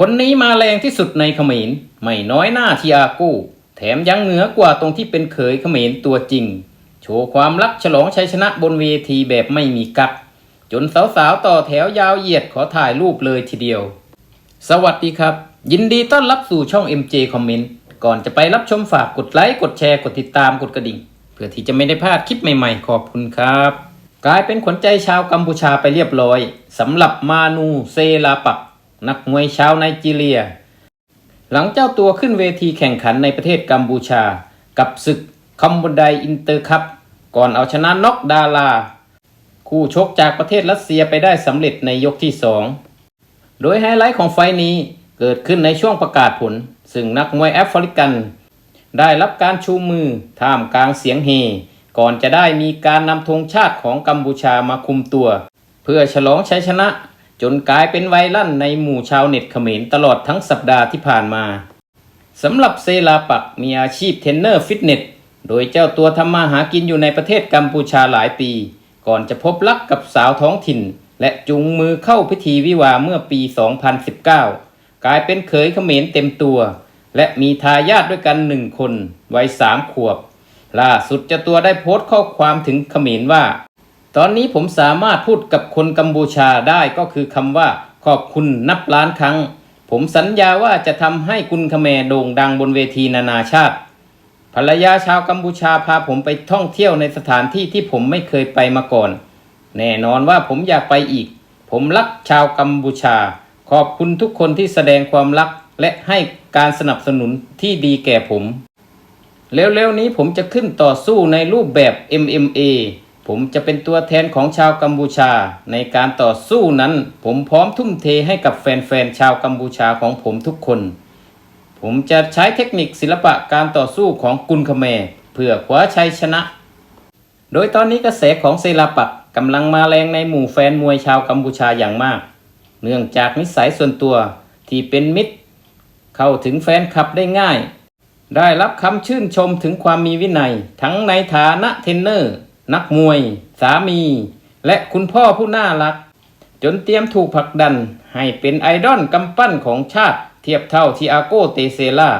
คนนี้มาแรงที่สุดในเขมรไม่น้อยหน้าทีอากู้ แถมยังเหนือกว่าตรงที่เป็นเขยเขมรตัวจริง โชว์ความรักฉลองชัยชนะบนเวทีแบบไม่มีกักจนสาวๆต่อแถวยาวเหยียดขอถ่ายรูปเลยทีเดียว สวัสดีครับ ยินดีต้อนรับสู่ช่อง MJ Comment ก่อนจะไปรับชมฝากกดไลค์กดแชร์กดติดตามกดกระดิ่ง เพื่อที่จะไม่ได้พลาดคลิปใหม่ๆ ขอบคุณครับ กลายเป็นขวัญใจชาวกัมพูชาไปเรียบร้อยสำหรับมานูเซลาปัก นักมวยชาวไนจีเรีย หลังเจ้าตัวขึ้นเวทีแข่งขันในประเทศกัมพูชา กับศึกคัมบูไดอินเตอร์คัพก่อนเอาชนะน็อกดารา คู่ชกจากประเทศรัสเซียไปได้สำเร็จในยกที่สองโดยไฮไลท์ของไฟนี้เกิดขึ้นในช่วงประกาศผล ซึ่งนักมวยแอฟริกัน ได้รับการชูมือท่ามกลางเสียงเฮก่อนจะได้มีการนำธงชาติของกัมพูชามาคุมตัว เพื่อฉลองชัยชนะ จนกลายเป็นไวรัลในหมู่ชาวเน็ตเขมรตลอดทั้งสัปดาห์ที่ผ่านมาสำหรับเซลาปักมีอาชีพเทรนเนอร์ฟิตเนส โดยเจ้าตัวทำมาหากินอยู่ในประเทศกัมพูชาหลายปี ก่อนจะพบรักกับสาวท้องถิ่น และจุงมือเข้าพิธีวิวาห์เมื่อปี 2019 กลายเป็นเขยเขมรเต็มตัว และมีทายาทด้วยกันหนึ่งคน วัยสามขวบ ล่าสุดเจ้าตัวได้โพสต์ข้อความถึงเขมรว่า ตอนนี้ผมสามารถพูดกับคนกัมพูชาได้ก็คือคำว่าขอบคุณนับล้านครั้ง ผมสัญญาว่าจะทำให้คุณขแมโด่งดังบนเวทีนานาชาติ ภรรยาชาวกัมพูชาพาผมไปท่องเที่ยวในสถานที่ที่ผมไม่เคยไปมาก่อน แน่นอนว่าผมอยากไปอีก ผมรักชาวกัมพูชา ขอบคุณทุกคนที่แสดงความรักและให้การสนับสนุนที่ดีแก่ผม เร็วๆนี้ผมจะขึ้นต่อสู้ในรูปแบบ MMA ผมจะเป็นตัวแทนของชาวกัมพูชา ในการต่อสู้นั้น ผมพร้อมทุ่มเทให้กับแฟนๆชาวกัมพูชาของผมทุกคน ผมจะใช้เทคนิคศิลปะการต่อสู้ของกุนคแมเพื่อคว้าชัยชนะ โดยตอนนี้กระแสของเซลาปักกำลังมาแรงในหมู่แฟนมวยชาวกัมพูชาอย่างมาก เนื่องจากนิสัยส่วนตัวที่เป็นมิตร เข้าถึงแฟนคลับได้ง่าย ได้รับคำชื่นชมถึงความมีวินัย ทั้งในฐานะเทรนเนอร์ นักมวย สามี และคุณพ่อผู้น่ารัก จนเตรียมถูกผลักดันให้เป็นไอดอลกำปั้นของชาติ เทียบเท่าทิอาโกเตเซลา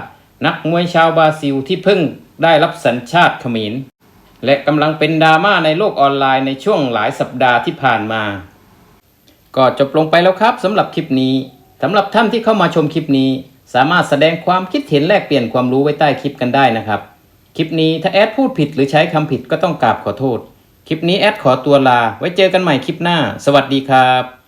นักมวยชาวบราซิลที่เพิ่งได้รับสัญชาติเขมรและกำลังเป็นดราม่าในโลกออนไลน์ในช่วงหลายสัปดาห์ที่ผ่านมา ก็จบลงไปแล้วครับสำหรับคลิปนี้สำหรับท่านที่เข้ามาชมคลิปนี้ สามารถแสดงความคิดเห็นแลกเปลี่ยนความรู้ไว้ใต้คลิปกันได้นะครับ คลิปนี้ถ้าแอดพูดผิดหรือใช้คำผิดก็ต้องกราบขอโทษ คลิปนี้แอดขอตัวลา ไว้เจอกันใหม่คลิปหน้า สวัสดีครับ